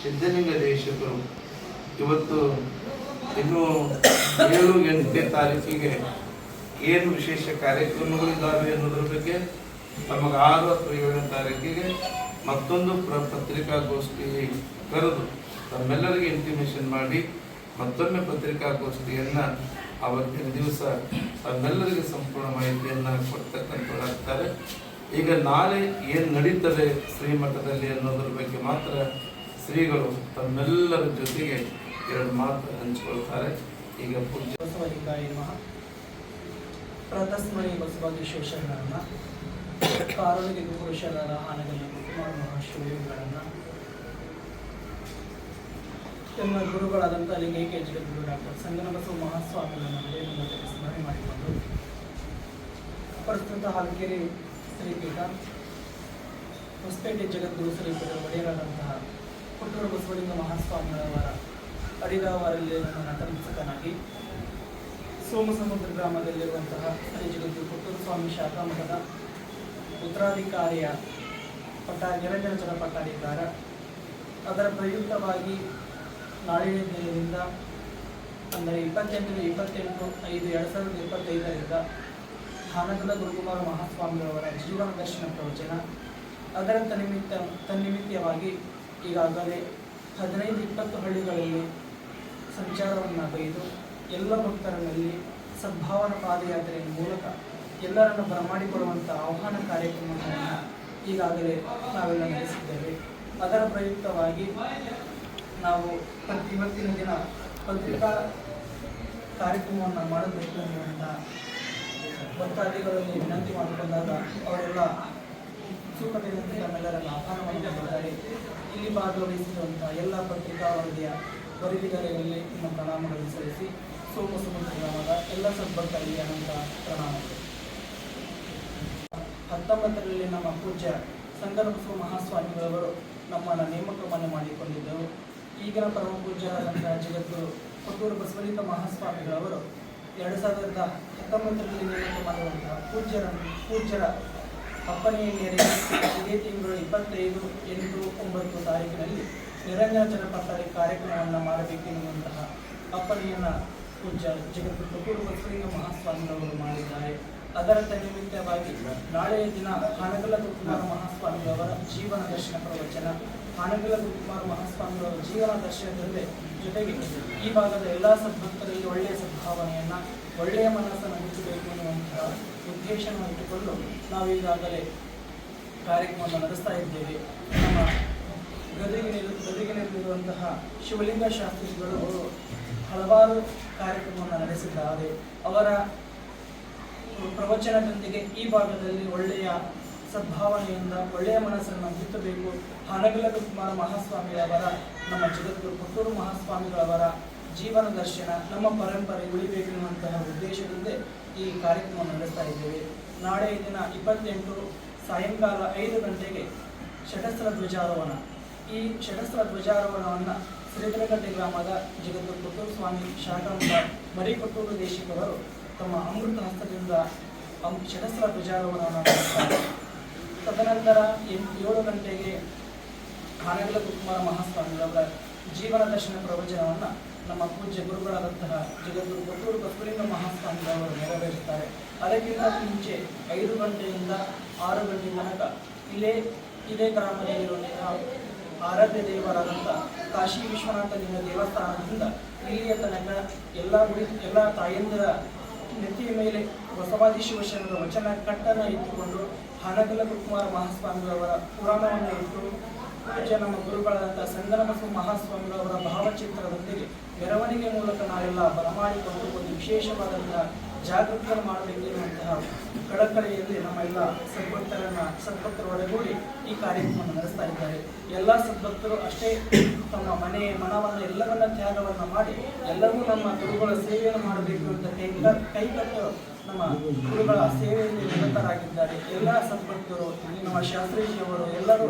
ಸಿದ್ಧಲಿಂಗ ದೇಶಕರು ಇವತ್ತು ಇನ್ನು ಏಳು ಎಂಟನೇ ತಾರೀಕಿಗೆ ಏನು ವಿಶೇಷ ಕಾರ್ಯಕ್ರಮಗಳಿದ್ದಾವೆ ಅನ್ನೋದ್ರ ಬಗ್ಗೆ ನಮಗೆ ಆರು ಅಥವಾ ಏಳನೇ ತಾರೀಕಿಗೆ ಮತ್ತೊಂದು ಪ್ರ ಪತ್ರಿಕಾಗೋಷ್ಠಿ ಕರೆದು ತಮ್ಮೆಲ್ಲರಿಗೆ ಇಂಟಿಮೇಷನ್ ಮಾಡಿ ಮತ್ತೊಮ್ಮೆ ಪತ್ರಿಕಾಗೋಷ್ಠಿಯನ್ನು ಅವತ್ತಿನ ದಿವಸ ತಮ್ಮೆಲ್ಲರಿಗೆ ಸಂಪೂರ್ಣ ಮಾಹಿತಿಯನ್ನು ಕೊಡ್ತಕ್ಕಂಥವ್ರಾಗ್ತಾರೆ ಈಗ ನಾಳೆ ಏನು ನಡೀತದೆ ಶ್ರೀಮಠದಲ್ಲಿ ಅನ್ನೋದ್ರ ಬಗ್ಗೆ ಮಾತ್ರ ಶ್ರೀಗಳು ತಮ್ಮೆಲ್ಲರ ಜೊತೆಗೆ ಎರಡು ಮಾತು ಹಂಚಿಕೊಳ್ತಾರೆ. ಈಗ ನಮಃ. ಪ್ರತಸ್ಮರಿ ಬಸವಾದಿಶೇಷರನ್ನ ಕಾರುಣಿಗೆ ಪುರುಷರಾದ ಆನಗಲ್ಲ ಕುಮಾರ ಮಹಾಶಿವಗಳನ್ನು ತಮ್ಮ ಗುರುಗಳಾದಂಥ ಲಿಂಗೈಕ್ಯ ಜಗದ್ಗುರು ಡಾಕ್ಟರ್ ಸಂಗನ ಬಸವ ಮಹಾಸ್ವಾಮಿಗಳನ್ನು ಹೃದಯದಲ್ಲಿ ಸ್ಮರಣೆ ಮಾಡಿಕೊಂಡು ಪ್ರಸ್ತುತ ಹಾಲಕೇರಿ ಶ್ರೀಪೀಠ ಹೊಸಪೇಟೆ ಜಗದ್ಗುರು ಶ್ರೀಪೀಠ ಒಡೆಯರಾದಂತಹ ಪುಟ್ಟೂರು ಬಸವಲಿಂಗ ಮಹಾಸ್ವಾಮಿಯವರ ಅಡಿಗಾವರಲ್ಲಿ ನನ್ನ ನತಮಸ್ತಕನಾಗಿ ಸೋಮಸಮುದ್ರ ಗ್ರಾಮದಲ್ಲಿರುವಂತಹ ಜಗದ್ಗುರು ಪುತ್ತೂರು ಸ್ವಾಮಿ ಶಾಖಾ ಮಠದ ಉತ್ತರಾಧಿಕಾರಿಯ ಪಟ್ಟ ನಿರಂಜನ ಪಟ್ಟಾಧಿಕಾರ. ಅದರ ಪ್ರಯುಕ್ತವಾಗಿ ನಾಳಿನ ದಿನದಿಂದ ಅಂದರೆ ಇಪ್ಪತ್ತೆಂಟರಿಂದ ಇಪ್ಪತ್ತೆಂಟು ಐದು ಎರಡು ಸಾವಿರದ ಇಪ್ಪತ್ತೈದರಿಂದ ಹಾನಗಲ ಗುರುಕುಮಾರ ಮಹಾಸ್ವಾಮಿಯವರ ಜೀವನ ದರ್ಶನ ಪ್ರವಚನ. ಅದರ ತನ್ನಿಮಿತ್ತ, ತನ್ನಿಮಿತ್ತವಾಗಿ ಈಗಾಗಲೇ ಹದಿನೈದು ಇಪ್ಪತ್ತು ಹಳ್ಳಿಗಳಲ್ಲಿ ಸಂಚಾರವನ್ನು ಬೈದು ಎಲ್ಲ ಭಕ್ತರಲ್ಲಿ ಸದ್ಭಾವನ ಪಾದಯಾತ್ರೆಯ ಮೂಲಕ ಎಲ್ಲರನ್ನು ಬರಮಾಡಿಕೊಳ್ಳುವಂಥ ಆಹ್ವಾನ ಕಾರ್ಯಕ್ರಮವನ್ನು ಈಗಾಗಲೇ ನಾವೆಲ್ಲ ನಡೆಸಿದ್ದೇವೆ. ಅದರ ಪ್ರಯುಕ್ತವಾಗಿ ನಾವು ಪ್ರತಿ ಇವತ್ತಿನ ದಿನ ಪತ್ರಿಕಾ ಕಾರ್ಯಕ್ರಮವನ್ನು ಮಾಡಬೇಕು ಅನ್ನುವಂಥ ಭಕ್ತಾದಿಗಳಲ್ಲಿ ವಿನಂತಿ ಮಾಡಿಕೊಂಡಾಗ ಅವರೆಲ್ಲ ಉತ್ಸುಕತೆಯಿಂದ ನಮ್ಮೆಲ್ಲರನ್ನು ಆಹ್ವಾನವನ್ನು ಮಾಡಿದ್ದಾರೆ ಇಲ್ಲಿ ಭಾಗವಹಿಸಿರುವಂಥ ಎಲ್ಲ ಪತ್ರಿಕಾ ವರದಿಯ ವರದಿಗಾರರಲ್ಲಿ ನಿಮ್ಮ ಪ್ರಣಾಮಗಳನ್ನು ಸಲ್ಲಿಸಿ ಸೋಮ ಗ್ರಾಮದ ಎಲ್ಲ ಸದ್ಭಕ್ತರಿಗೆ ಅನಂತ ಪ್ರಣಾಮಗಳು. ಹತ್ತೊಂಬತ್ತರಲ್ಲಿ ನಮ್ಮ ಪೂಜ್ಯ ಸಂಗನಬಸವ ಮಹಾಸ್ವಾಮಿಗಳವರು ನಮ್ಮನ್ನು ನೇಮಕವನ್ನು ಮಾಡಿಕೊಂಡಿದ್ದರು. ಈಗಿನ ಪರಮ ಪೂಜ್ಯರಾದಂತಹ ಜಗದ್ಗುರು ಕೊಟ್ಟೂರು ಬಸವಲಿಂಗ ಮಹಾಸ್ವಾಮಿಗಳವರು ಎರಡು ಸಾವಿರದ ಹತ್ತೊಂಬತ್ತರಲ್ಲಿ ನೇಮಕ ಮಾಡುವಂತಹ ಪೂಜ್ಯರ ಪೂಜ್ಯರ ಅಪ್ಪನೆಯ ಮೇರೆಗೆ ಇದೇ ತಿಂಗಳು ಇಪ್ಪತ್ತೈದು, ಎಂಟು, ಒಂಬತ್ತು ತಾರೀಕಿನಲ್ಲಿ ನಿರಂಜನ ಪಟ್ಟಾಡಿ ಕಾರ್ಯಕ್ರಮವನ್ನು ಮಾಡಬೇಕೆನ್ನುವಂತಹ ಅಪ್ಪನೆಯನ್ನು ಪೂಜ್ಯ ಜಗದ್ಗುರು ಬಸವಲಿಂಗ ಮಹಾಸ್ವಾಮಿಗಳವರು ಮಾಡಿದ್ದಾರೆ. ಅದರ ನಿಮಿತ್ತವಾಗಿ ನಾಳೆಯ ದಿನ ಹಾನಗಲ ಕುಮಾರ ಮಹಾಸ್ವಾಮಿಗಳವರ ಜೀವನ ದರ್ಶನ ಪ್ರವಚನ ಹಾನಗಲ ಕುಮಾರ ಮಹಾಸ್ವಾಮಿಗಳವರ ಜೀವನ ದರ್ಶನದಲ್ಲೇ ಜೊತೆಗೆ ಈ ಭಾಗದ ಎಲ್ಲ ಸದ್ಭಕ್ತರಲ್ಲಿ ಒಳ್ಳೆಯ ಸದ್ಭಾವನೆಯನ್ನು, ಒಳ್ಳೆಯ ಮನಸ್ಸನ್ನು ಹಂಚಬೇಕು ಅನ್ನುವಂತಹ ಉದ್ದೇಶವನ್ನು ಇಟ್ಟುಕೊಂಡು ನಾವು ಈಗಾಗಲೇ ಕಾರ್ಯಕ್ರಮವನ್ನು ನಡೆಸ್ತಾ ಇದ್ದೇವೆ. ನಮ್ಮ ಗದಗಿನಲ್ಲಿ, ಗದಗಿನಲ್ಲಿರುವಂತಹ ಶಿವಲಿಂಗ ಶಾಸ್ತ್ರಿಗಳು ಹಲವಾರು ಕಾರ್ಯಕ್ರಮವನ್ನು ನಡೆಸಿದ್ದಾರೆ. ಅವರ ಪ್ರವಚನದೊಂದಿಗೆ ಈ ಭಾಗದಲ್ಲಿ ಒಳ್ಳೆಯ ಸದ್ಭಾವನೆಯಿಂದ ಒಳ್ಳೆಯ ಮನಸ್ಸನ್ನು ಬಿತ್ತಬೇಕು ಹಾನಗಲ ಕುಮಾರ ಮಹಾಸ್ವಾಮಿಗಳವರ ನಮ್ಮ ಜಗದ್ಗುರು ಪುತ್ತೂರು ಮಹಾಸ್ವಾಮಿಗಳವರ ಜೀವನ ದರ್ಶನ, ನಮ್ಮ ಪರಂಪರೆ ಉಳಿಬೇಕೆನ್ನುವಂತಹ ಉದ್ದೇಶದಿಂದ ಈ ಕಾರ್ಯಕ್ರಮವನ್ನು ನಡೆಸ್ತಾ ಇದ್ದೇವೆ. ನಾಳೆ ದಿನ ಇಪ್ಪತ್ತೆಂಟು ಸಾಯಂಕಾಲ ಐದು ಗಂಟೆಗೆ ಷಟಸ್ತ್ರ ಧ್ವಜಾರೋಹಣ. ಈ ಷಟಸ್ತ್ರ ಧ್ವಜಾರೋಹಣವನ್ನು ಶ್ರೀಧರಗಟ್ಟೆ ಗ್ರಾಮದ ಜಗದ್ಗುರು ಪುತ್ತೂರು ಸ್ವಾಮಿ ಶಾಖಾಂಬ ಮರಿಕೊಟ್ಟೂರು ದೇಶಿಕವರು ತಮ್ಮ ಅಮೃತ ಹಸ್ತದಿಂದ ಶಟಸ್ತ್ರ ಧ್ವಜಾರೋಹಣವನ್ನು ತದನಂತರ ಏಳು ಗಂಟೆಗೆ ಹಾನಗಲ ಕುಮಾರ ಮಹಾಸ್ವಾಮಿಗಳವರ ಜೀವನ ದರ್ಶನ ಪ್ರವಚನವನ್ನು ನಮ್ಮ ಪೂಜ್ಯ ಗುರುಗಳಾದಂತಹ ಜಗದ್ಗುರು ಕೊಟ್ಟೂರು ಬಸವಲಿಂಗ ಮಹಾಸ್ವಾಮಿಗಳವರು ನೆರವೇರಿಸುತ್ತಾರೆ. ಅದಕ್ಕಿಂತ ಮುಂಚೆ ಐದು ಗಂಟೆಯಿಂದ ಆರು ಗಂಟೆ ತನಕ ಇಲ್ಲೇ ಇದೇ ಗ್ರಾಮದಲ್ಲಿರುವಂತಹ ಆರಾಧ್ಯ ದೇವರಾದಂಥ ಕಾಶಿ ವಿಶ್ವನಾಥನಿಂದ ದೇವಸ್ಥಾನದಿಂದ ಇಲ್ಲಿಯ ತನಕ ಎಲ್ಲ ಗುಡಿ, ಎಲ್ಲ ತಾಯಂದಿರ ನೆತ್ತಿಯ ಮೇಲೆ ಬಸವಾದಿ ಶಿವಶರಣರ ವಚನ ಕಟ್ಟನ ಇಟ್ಟುಕೊಂಡು ಹನಗಲ ಕುಮಾರ ಮಹಾಸ್ವಾಮಿಗಳವರ ಪುರಾಣವನ್ನು ಇಟ್ಟು ಪೂಜ್ಯ ನಮ್ಮ ಗುರುಗಳಾದಂಥ ಮಹಾಸ್ವಾಮಿಗಳವರ ಭಾವಚಿತ್ರದೊಂದಿಗೆ ಮೆರವಣಿಗೆ ಮೂಲಕ ನಾವೆಲ್ಲ ಬರಮಾಡಿಕೊಂಡು ಒಂದು ವಿಶೇಷವಾದಂತಹ ಜಾಗೃತಿಯನ್ನು ಮಾಡಬೇಕೆನ್ನುವಂತಹ ಕಳಕಳಿಯಲ್ಲಿ ನಮ್ಮ ಎಲ್ಲ ಸದ್ಭಕ್ತರನ್ನ ಸದ್ಭಕ್ತರು ಒಳಗೂಡಿ ಈ ಕಾರ್ಯಕ್ರಮವನ್ನು ನಡೆಸ್ತಾ ಇದ್ದಾರೆ. ಎಲ್ಲ ಸದ್ಭಕ್ತರು ಅಷ್ಟೇ ತಮ್ಮ ಮನೆ, ಮನವನ್ನು ಎಲ್ಲವನ್ನ ತ್ಯಾಗವನ್ನು ಮಾಡಿ ಎಲ್ಲರೂ ನಮ್ಮ ಗುರುಗಳ ಸೇವೆಯನ್ನು ಮಾಡಬೇಕು ಅಂತ ಕೈ ಕೈಕಟ್ಟು ನಮ್ಮ ಗುರುಗಳ ಸೇವೆಯಲ್ಲಿ ನಿರತರಾಗಿದ್ದಾರೆ. ಎಲ್ಲ ಸದ್ಭಕ್ತರು ನಮ್ಮ ಶಾಸ್ತ್ರೀಜಿಯವರು ಎಲ್ಲರೂ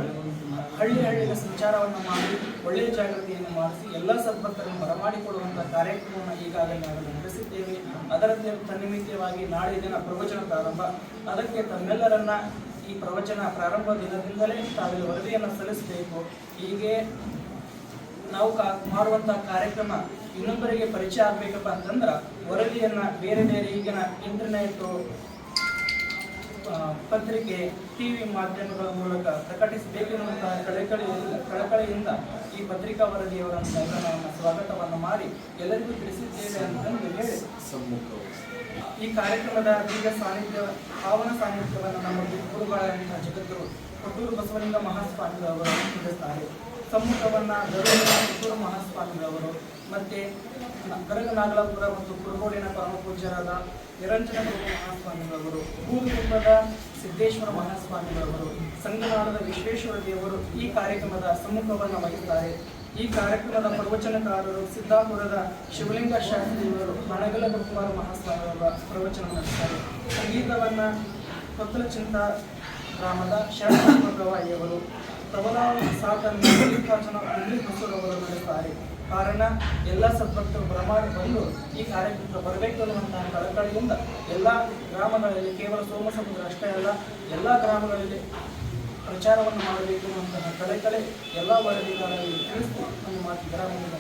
ಹಳ್ಳಿ ಹಳ್ಳಿಯ ಸಂಚಾರವನ್ನು ಮಾಡಿ ಒಳ್ಳೆಯ ಜಾಗೃತಿಯನ್ನು ಮಾಡಿಸಿ ಎಲ್ಲ ಸದ್ಭಕ್ತರನ್ನು ಬರಮಾಡಿಕೊಳ್ಳುವಂಥ ಕಾರ್ಯಕ್ರಮವನ್ನು ಈಗಾಗಲೇ ನಾವು ನಡೆಸಿದ್ದೇವೆ. ಅದರ ತನ್ನಿಮಿತ್ತವಾಗಿ ನಾಳೆ ದಿನ ಪ್ರವಚನ ಪ್ರಾರಂಭ. ಅದಕ್ಕೆ ತಮ್ಮೆಲ್ಲರನ್ನ ಈ ಪ್ರವಚನ ಪ್ರಾರಂಭ ದಿನದಿಂದಲೇ ತಾವೆಲ್ಲ ವರದಿಯನ್ನು ಸಲ್ಲಿಸಬೇಕು. ಹೀಗೆ ನಾವು ಕಾ ಕಾರ್ಯಕ್ರಮ ಇನ್ನೊಬ್ಬರಿಗೆ ಪರಿಚಯ ಆಗ್ಬೇಕಪ್ಪ ಅಂತಂದ್ರ ವರದಿಯನ್ನ ಬೇರೆ ಬೇರೆ ಈಗಿನ ಇಂಟರ್ನೆಟ್ ಪತ್ರಿಕೆ, ಟಿವಿ ಮಾಧ್ಯಮಗಳ ಮೂಲಕ ಪ್ರಕಟಿಸಬೇಕೆನ್ನುವಂತಹ ಕಳಕಳಿ, ಕಳಕಳಿಯಿಂದ ಈ ಪತ್ರಿಕಾ ವರದಿಯವರ ಸ್ವಾಗತವನ್ನು ಮಾಡಿ ಎಲ್ಲರಿಗೂ ತಿಳಿಸಿದ್ದೇವೆ ಅಂತಂದು ಹೇಳಿ. ಈ ಕಾರ್ಯಕ್ರಮದ ದೀರ್ಘ ಸಾನ್ನಿಧ್ಯ ಪಾವನ ಸಾನ್ನಿಧ್ಯವನ್ನು ನಮ್ಮ ಗುರುಗಳಾದಂತಹ ಜಗದ್ಗುರು ಕೊಟ್ಟೂರು ಬಸವಲಿಂಗ ಮಹಾಸ್ವಾಮಿಗಳವರು ತಿಳಿಸುತ್ತಾರೆ ಸಮ್ಮುಖವನ್ನ ಗರುಡ ಕೊಟ್ಟೂರು ಮಹಾಸ್ವಾಮಿಗಳವರು ಮತ್ತೆ ನ- ಗರಗ ನಾಗಲಾಪುರ ಮತ್ತು ಕುರುಗೋಡಿನ ಪರಮ ಪೂಜ್ಯರಾದ ನಿರಂಜನ ಮಹಾಸ್ವಾಮಿಗಳವರು, ಭೂಕುಂಭದ ಸಿದ್ದೇಶ್ವರ ಮಹಾಸ್ವಾಮಿಗಳವರು, ಸಂಗನಾಡದ ವಿಶ್ವೇಶ್ವರ ದೇವರು ಈ ಕಾರ್ಯಕ್ರಮದ ಸಮ್ಮುಖವನ್ನು ವಹಿಸುತ್ತಾರೆ ಈ ಕಾರ್ಯಕ್ರಮದ ಪ್ರವಚನಕಾರರು ಸಿದ್ದಾಪುರದ ಶಿವಲಿಂಗ ಶಾಸ್ತ್ರಿಯವರು ಹಣಗಲ ಕುಮಾರ ಮಹಾಸ್ವಾಮಿಯವರ ಪ್ರವಚನ ನಡೆಸ್ತಾರೆ. ಸಂಗೀತವನ್ನ ಕೊತ್ತಲಚಿಂತ ಗ್ರಾಮದ ಶರಣ ಗವಾಯಿಯವರು ಸಾಧನ ಸಾಕನ್ನು ಮಲ್ಲಿಕಾರ್ಜುನ ಹಸೂರವರು ನಡೆಸ್ತಾರೆ. ಕಾರಣ ಎಲ್ಲ ಸದ್ಭಕ್ತರು ಬ್ರಹ್ಮಾಂಡ ಬಂದು ಈ ಕಾರ್ಯಕ್ರಮಕ್ಕೆ ಬರಬೇಕು ಅನ್ನುವಂತಹ ಕಳಕಳಿಯಿಂದ ಎಲ್ಲ ಗ್ರಾಮಗಳಲ್ಲಿ ಕೇವಲ ಸೋಮಸಮುದ್ರ ಅಷ್ಟೇ ಅಲ್ಲ, ಎಲ್ಲ ಗ್ರಾಮಗಳಲ್ಲಿ ಪ್ರಚಾರವನ್ನು ಮಾಡಬೇಕು ಅನ್ನುವಂತಹ ಕಳೆ ಎಲ್ಲ ವರದಿಗಾರರಲ್ಲಿ ತಿಳಿಸಿ ನಮ್ಮ ಮಾತು ಗ್ರಾಮದಿಂದ